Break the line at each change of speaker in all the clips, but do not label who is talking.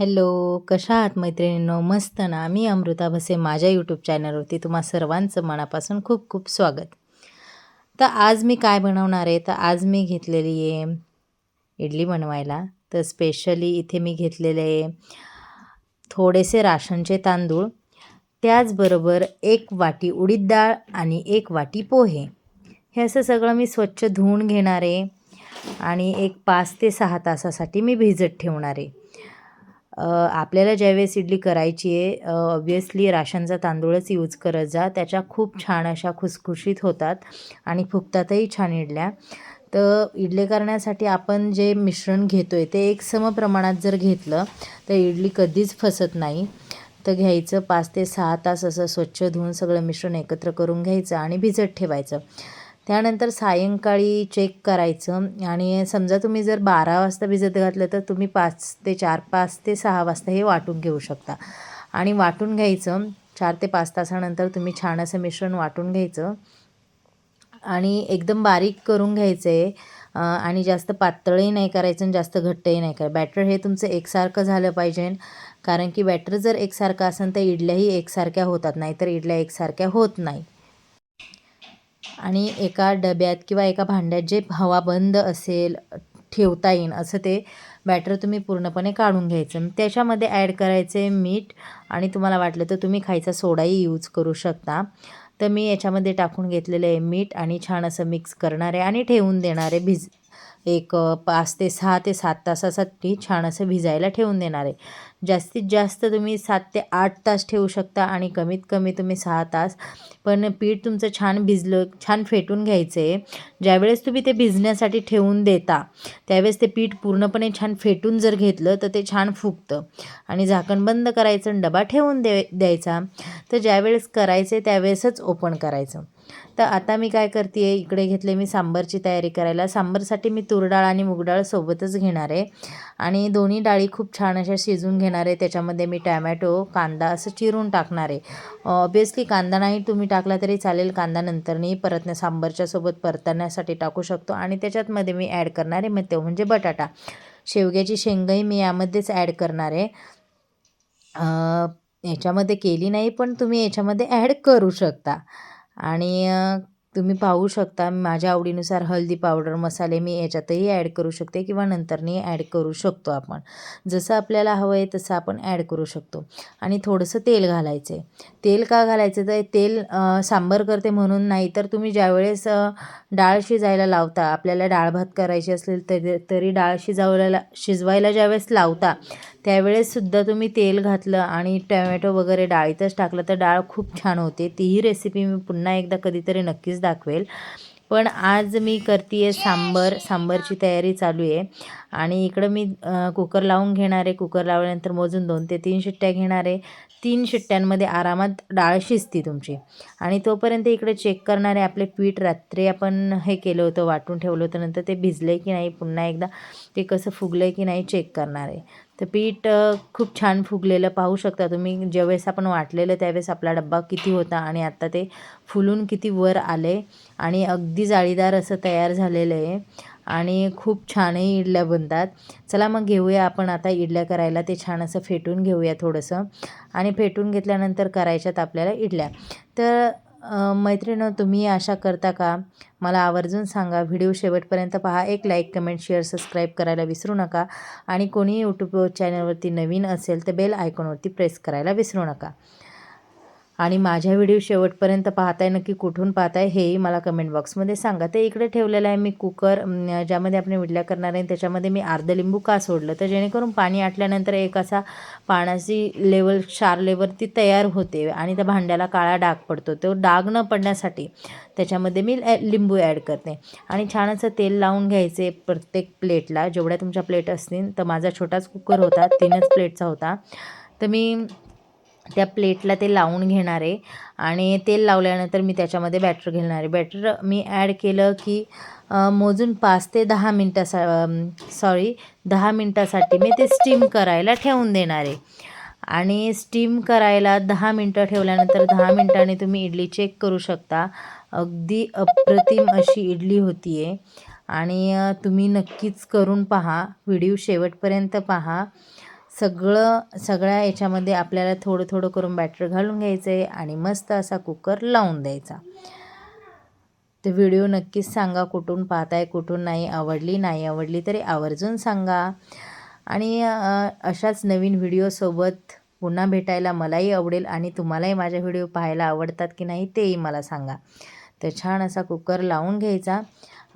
Hello कशा आहात मैत्रिणींनो? मस्त ना? मी अमृता भसे माझ्या यूट्यूब चॅनलवरती तुम्हा सर्वांचं मनापासून खूप खूप स्वागत. तर आज मी काय बनवणार आहे? तर आज मी घेतलेली आहे इडली बनवायला. तर स्पेशली इथे मी घेतलेले आहे थोडेसे राशनचे तांदूळ. त्याचबरोबर एक वाटी उडीद डाळ आणि एक वाटी पोहे. हे असं सगळं मी स्वच्छ धुवून घेणार आहे आणि एक पाच ते सहा तासासाठी मी भिजत ठेवणार आहे. आपल्याला ज्यावेळेस इडली करायची आहे ऑब्वियसली राशनचा तांदूळच यूज करत जा. त्याच्या खूप छान अशा खुसखुशीत होतात आणि फुगतातही छान इडल्या. तर इडली करण्यासाठी आपण जे मिश्रण घेतो आहे ते एक सम प्रमाणात जर घेतलं तर इडली कधीच फसत नाही. तर घ्यायचं पाच ते सहा तास असं स्वच्छ धुवून सगळं मिश्रण एकत्र करून घ्यायचं आणि भिजत ठेवायचं. त्यानंतर सायंकाळी चेक करायचं. आणि समजा तुम्ही जर बारा वाजता भिजत घातलं तर तुम्ही पाच ते चार पाच ते सहा वाजता हे वाटून घेऊ शकता. आणि वाटून घ्यायचं. चार ते पाच तासानंतर तुम्ही छान असं मिश्रण वाटून घ्यायचं. आणि एकदम बारीक करून घ्यायचं आहे आणि जास्त पातळही नाही करायचं आणि जास्त घट्टही नाही करायचं. बॅटर हे तुमचं एकसारखं झालं पाहिजे. कारण की बॅटर जर एकसारखं असेल तर इडल्याही एकसारख्या होतात. नाहीतर इडल्या एकसारख्या होत नाही. आणि एका डब्यात किंवा एका भांड्यात जे हवा बंद असेल ठेवता येईन असं ते बॅटर तुम्ही पूर्णपणे काढून घ्यायचं. त्याच्यामध्ये ॲड करायचे मीठ आणि तुम्हाला वाटलं तर तुम्ही खायचा सोडाही यूज करू शकता. तर मी याच्यामध्ये टाकून घेतलेलं आहे मीठ आणि छान असं मिक्स करणार आहे आणि ठेवून देणार आहे भिज एक पाच ते सहा ते सात तासासाठी छान असं भिजायला ठेवून देणार आहे. जास्तीत जास्त तुम्ही सात ते आठ तास ठेवू शकता आणि कमीत कमी तुम्ही सहा तास. पण पीठ तुमचं छान भिजलं छान फेटून घ्यायचं आहे ज्यावेळेस तुम्ही ते भिजण्यासाठी ठेवून देता त्यावेळेस ते पीठ पूर्णपणे छान फेटून जर घेतलं तर ते छान फुगतं. आणि झाकण बंद करायचं आणि डबा ठेवून दे द्यायचा. तर ज्यावेळेस करायचे त्यावेळेसच ओपन करायचं. तर आता मी काय करते आहे इकडे घेतले मी सांबरची तयारी करायला. सांबरसाठी मी तूर डाळ आणि मूग डाळ सोबतच घेणार आहे. आणि दोन्ही डाळी खूप छान अशा शिजून घेणार आहे. त्याच्यामध्ये मी टॅमॅटो कांदा असं चिरून टाकणार आहे. ऑब्वियसली कांदा नाही तुम्ही टाकला तरी चालेल. कांदा नंतरनी परतण्या सांबरच्या सोबत परतण्यासाठी टाकू शकतो. आणि त्याच्यातमध्ये मी ॲड करणार आहे मग तो म्हणजे बटाटा. शेवग्याची शेंगही मी यामध्येच ॲड करणार आहे. याच्यामध्ये केली नाही पण तुम्ही याच्यामध्ये ॲड करू शकता. आणि तुम्ही पाहू शकता माझ्या आवडीनुसार हळदी पावडर मसाले मी याच्यातही ॲड करू शकते किंवा नंतरनी ॲड करू शकतो आपण. जसं आपल्याला हवं आहे तसं आपण ॲड करू शकतो. आणि थोडंसं तेल घालायचं आहे तेल का घालायचं? तर तेल सांबर करते म्हणून नाही तर तुम्ही ज्यावेळेस डाळ शिजायला लावता आपल्याला डाळ भात करायची असेल तरी तरी डाळ शिजवायला शिजवायला ज्यावेळेस लावता त्यावेळेससुद्धा तुम्ही तेल घातलं आणि टॅमॅटो वगैरे डाळीतच टाकलं तर डाळ खूप छान होते. तीही रेसिपी मी पुन्हा एकदा कधीतरी नक्कीच दाखवेल. पण आज मी करते आहे सांबर सांबरची तयारी चालू आहे. आणि इकडं मी कुकर लावून घेणार आहे. कुकर लावल्यानंतर मोजून दोन ते तीन शिट्ट्या घेणार आहे. तीन शिट्ट्यांमध्ये आरामात डाळ शिजती तुमची. आणि तोपर्यंत इकडे चेक करणारे आपले पीठ रात्री आपण हे केलं होतं वाटून ठेवलं होतं. नंतर ते भिजलं की नाही पुन्हा एकदा ते कसं फुगलं आहे की नाही चेक करणार आहे. तर पीठ खूप छान फुगलेलं पाहू शकता तुम्ही. ज्यावेळेस आपण वाटलेलं त्यावेळेस आपला डब्बा किती होता आणि आत्ता ते फुलून किती वर आले आणि अगदी जाळीदार असं तयार झालेलं आहे आणि खूप छानही इडल्या बनतात. चला मग घेऊया आपण आता इडल्या करायला. ते छान असं फेटून घेऊया थोडंसं आणि फेटून घेतल्यानंतर करायच्यात आपल्याला इडल्या. तर मैत्रिणी तुम्ही आशा करता का? मला आवर्जून सांगा. व्हिडिओ शेवटपर्यंत पहा. एक लाईक कमेंट शेअर सबस्क्राईब करायला विसरू नका. आणि कोणी यूट्यूब चॅनलवरती नवीन असेल तर बेल आयकॉनवरती प्रेस करायला विसरू नका. आणि माझ्या व्हिडिओ शेवटपर्यंत पाहताय नक्की कुठून पाहताय हेही मला कमेंट बॉक्समध्ये सांगा. ते इकडे ठेवलेलं आहे मी कुकर ज्यामध्ये आपण विडल्या करणार आहे त्याच्यामध्ये मी अर्ध लिंबू का सोडलं? तर जेणेकरून पाणी आटल्यानंतर एक असा पाण्याची लेवल क्षार लेवल ती तयार होते आणि त्या भांड्याला काळा डाग पडतो. तो डाग न पडण्यासाठी त्याच्यामध्ये मी लिंबू ॲड करते. आणि छान असं तेल लावून घ्यायचे प्रत्येक प्लेटला. जेवढ्या तुमच्या प्लेट असतील तर माझा छोटाच कुकर होता तीनच प्लेटचा होता. तर मी त्या प्लेटला ते लावून घेणार आहे. आणि तेल लावल्यानंतर मी त्याच्यामध्ये बॅटर घेणार आहे. बॅटर मी ॲड केलं की मोजून पाच ते दहा मिनटासा सॉरी दहा मिनटासाठी मी ते स्टीम करायला ठेवून देणार आहे. आणि स्टीम करायला दहा मिनटं ठेवल्यानंतर दहा मिनटाने तुम्ही इडली चेक करू शकता. अगदी अप्रतिम अशी इडली होती आहे आणि तुम्ही नक्कीच करून पहा. व्हिडिओ शेवटपर्यंत पहा. सगळं सगळ्या याच्यामध्ये आपल्याला थोडं थोडं करून बॅटर घालून घ्यायचं आहे आणि मस्त असा कुकर लावून द्यायचा. तर व्हिडिओ नक्कीच सांगा कुठून पाहताय कुठून नाही आवडली नाही आवडली तरी आवर्जून सांगा. आणि अशाच नवीन व्हिडिओसोबत पुन्हा भेटायला मलाही आवडेल आणि तुम्हालाही माझे व्हिडिओ पाहायला आवडतात की नाही तेही मला सांगा. तर छान असा कुकर लावून घ्यायचा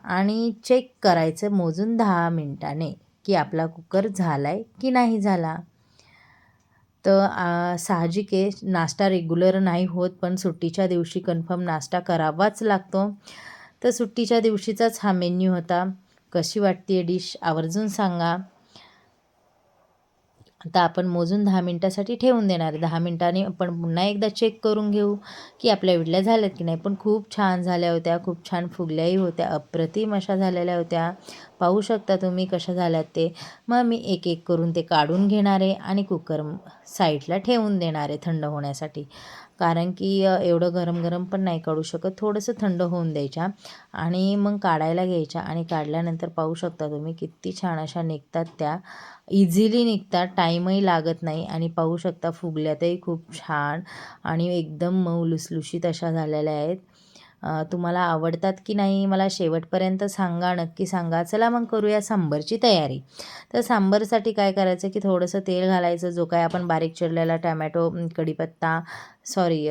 आणि चेक करायचं मोजून दहा मिनटाने. की आपला कुकर झाला आहे की नाही झाला? तर साहजिक आहे. नाश्ता रेग्युलर नाही होत पण सुट्टीच्या दिवशी कन्फर्म नाश्ता करावाच लागतो. तर सुट्टीच्या दिवशीचाच हा मेन्यू होता. कशी वाटते डिश आवर्जून सांगा. आता आपण मोजून दहा मिनटासाठी ठेवून देणार आहे. दहा मिनटांनी आपण पुन्हा एकदा चेक करून घेऊ की आपल्या इडल्या झाल्यात की नाही. पण खूप छान झाल्या होत्या खूप छान फुगल्याही होत्या अप्रतिम अशा झालेल्या होत्या. पाहू शकता तुम्ही कशा झाल्यात ते. मग मी एक एक करून ते काढून घेणार आहे आणि कुकर साईडला ठेवून देणार आहे थंड होण्यासाठी. कारण की एवढं गरम गरम पण नाही काढू शकत. थोडंसं थंड होऊन द्यायच्या आणि मग काढायला घ्यायच्या आणि काढल्यानंतर पाहू शकता तुम्ही किती छान अशा निघतात त्या. इझिली निघतात टाईमही लागत नाही आणि पाहू शकता फुगल्यातही खूप छान आणि एकदम मऊ लुसलुशीत अशा झालेल्या आहेत. तुम्हाला आवडतात की नाही मला शेवटपर्यंत सांगा नक्की सांगा. चला मग करूया सांबरची तयारी. तर सांबरसाठी काय करायचं की थोडंसं तेल घालायचं जो काय आपण बारीक चिरलेला टॅमॅटो कढीपत्ता सॉरी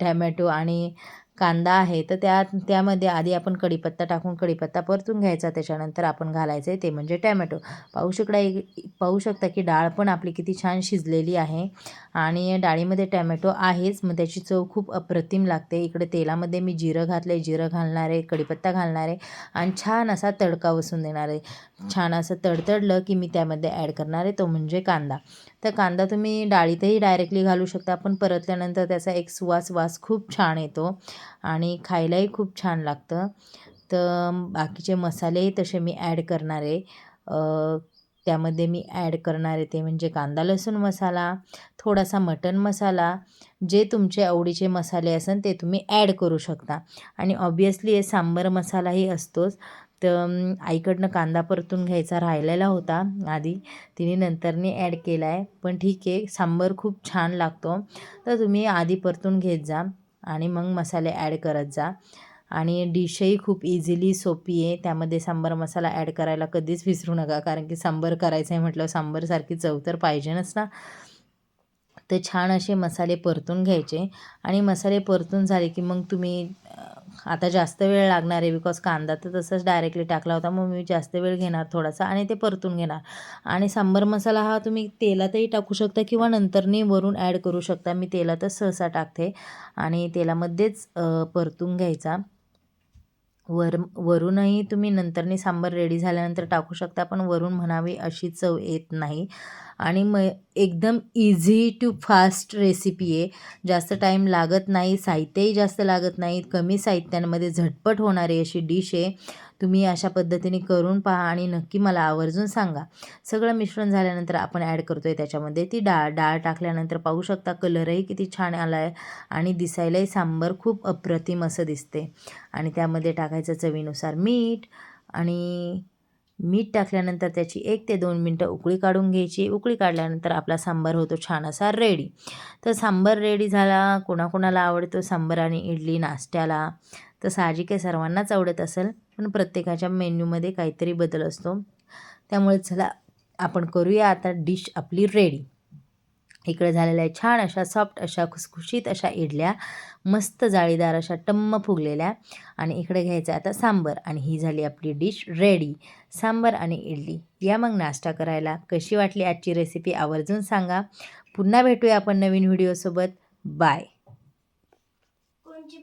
टॅमॅटो आणि कांदा आहे तर त्या त्यामध्ये आधी आपण कढीपत्ता टाकून कढीपत्ता परतून घ्यायचा त्याच्यानंतर आपण घालायचं आहे ते म्हणजे टॅमॅटो. पाहू शकता एक पाहू शकता की डाळ पण आपली किती छान शिजलेली आहे आणि डाळीमध्ये टॅमॅटो आहेच मग त्याची चव खूप अप्रतिम लागते. इकडे तेलामध्ये मी जिरं घातलं आहे जिरं घालणार आहे कढीपत्ता घालणार आहे आणि छान असा तडका बसून देणार. आहे छान असं तडतडलं की मी त्यामध्ये ॲड करणार आहे तो म्हणजे कांदा. तर कांदा तुम्ही डाळीतही डायरेक्टली घालू शकता. पण परतल्यानंतर त्याचा एक सुवास वास खूप छान येतो आणि खायलाही खूप छान लागतं. तर बाकीचे मसालेही तसे मी ॲड करणार आहे. त्यामध्ये मी ॲड करणार आहे ते म्हणजे कांदा लसूण मसाला थोडासा मटन मसाला जे तुमचे आवडीचे मसाले असेल ते तुम्ही ॲड करू शकता. आणि ऑब्वियसली हे सांबर मसालाही असतोच. तर आईकडनं कांदा परतून घ्यायचा राहिलेला होता आधी. तिने नंतरने ॲड केला आहे पण ठीक आहे सांबर खूप छान लागतो. तर तुम्ही आधी परतून घेत जा आणि मग मसाले ॲड करत जा. आणि डिशही खूप इझिली सोपी आहे. त्यामध्ये सांबार मसाला ॲड करायला कधीच विसरू नका. कारण की सांबर करायचं आहे म्हटलं सांबरसारखी चव तर पाहिजेनच ना. तर छान असे मसाले परतून घ्यायचे आणि मसाले परतून झाले की मग तुम्ही आता जास्त वेळ लागणार आहे बिकॉज कांदा तर तसंच डायरेक्टली टाकला होता मग मी जास्त वेळ घेणार थोडासा आणि ते परतून घेणार. आणि सांबर मसाला हा तुम्ही तेलातही टाकू शकता किंवा नंतरनी वरून ॲड करू शकता. मी तेलातच सहसा टाकते आणि तेलामध्येच परतून घ्यायचा. वर वरूनही तुम्ही नंतरनी सांबार रेडी झाल्यानंतर टाकू शकता पण वरून म्हणावी अशी चव येत नाही. आणि म एकदम इझी टू फास्ट रेसिपी आहे. जास्त टाईम लागत नाही साहित्यही जास्त लागत नाही कमी साहित्यांमध्ये झटपट होणारी अशी डिश आहे. तुम्ही अशा पद्धतीने करून पहा आणि नक्की मला आवर्जून सांगा. सगळं मिश्रण झाल्यानंतर आपण ॲड करतो आहे त्याच्यामध्ये ती डाळ. डाळ टाकल्यानंतर पाहू शकता कलरही किती छान आला आहे आणि दिसायलाही सांबर खूप अप्रतिम असं दिसते आणि त्यामध्ये टाकायचं चवीनुसार मीठ आणि मीठ टाकल्यानंतर त्याची एक ते दोन मिनटं उकळी काढून घ्यायची. उकळी काढल्यानंतर आपला सांबार होतो छान असा रेडी तर सांबार रेडी झाला. कोणाकोणाला आवडतो सांबार आणि इडली नाश्त्याला? तर साहजिक आहे सर्वांनाच आवडत असेल पण प्रत्येकाच्या मेन्यूमध्ये काहीतरी बदल असतो. त्यामुळे चला आपण करूया आता डिश आपली रेडी. इकडे झालेल्या आहे छान अशा सॉफ्ट अशा खुसखुशीत अशा इडल्या मस्त जाळीदार अशा टम्म फुगलेल्या. आणि इकडे घ्यायचं आता सांबर आणि ही झाली आपली डिश रेडी. सांबर आणि इडली. या मग नाश्ता करायला. कशी वाटली आजची रेसिपी आवर्जून सांगा. पुन्हा भेटूया आपण नवीन व्हिडिओसोबत बाय
कोणची